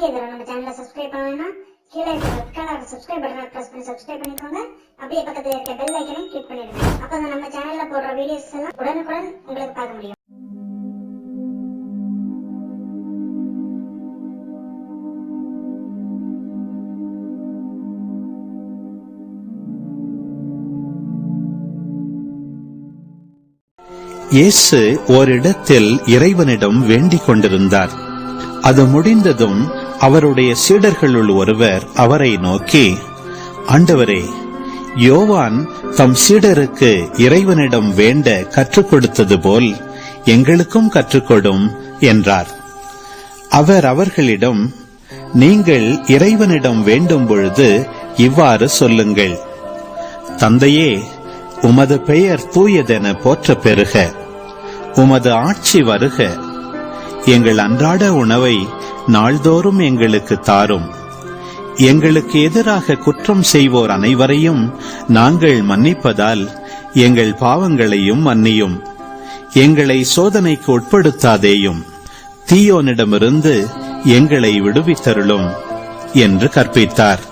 நீங்க இதுல நம்ம சேனலை சப்ஸ்கிரைப் பண்ணலைன்னா கீழே இருக்க ரெட் கலர் சப்ஸ்கிரைப் பட்டனை ப்ரெஸ் பண்ணி சப்ஸ்கிரைப் பண்ணிக்கோங்க. அப்படியே பக்கத்தில் இருக்க பெல் ஐக்கனையும் கிளிக் பண்ணிடுங்க. அப்போ நம்ம சேனலில் போடுற வீடியோஸ் எல்லாம் உடனுக்குடன் உங்களுக்கு பார்க்க முடியும். இயேசு ஓரிடத்தில் இறைவனிடம் வேண்டிக் கொண்டிருந்தார். அது முடிந்ததும் அவருடைய சீடர்களுள் ஒருவர் அவரை நோக்கி ஆண்டவரே யோவான் தம் சீடருக்கு இறைவனிடம் வேண்ட கற்றுக் கொடுத்தது போல் எங்களுக்கும் கற்றுக்கொடும் என்றார். அவர் அவர்களிடம் நீங்கள் இறைவனிடம் வேண்டும் பொழுது இவ்வாறு சொல்லுங்கள். தந்தையே உமது பெயர் தூயதென போற்ற பெறுக. உமது ஆட்சி வருக. எங்கள் அன்றாட உணவை நாள்தோறும் எங்களுக்கு தாரும். எங்களுக்கு எதிராக குற்றம் செய்வோர் அனைவரையும் நாங்கள் மன்னிப்பதால் எங்கள் பாவங்களையும் மன்னியும். எங்களை சோதனைக்கு உட்படுத்தாதேயும். தீயோனிடமிருந்து எங்களை விடுவித்தருளும். என்று கற்பித்தார்.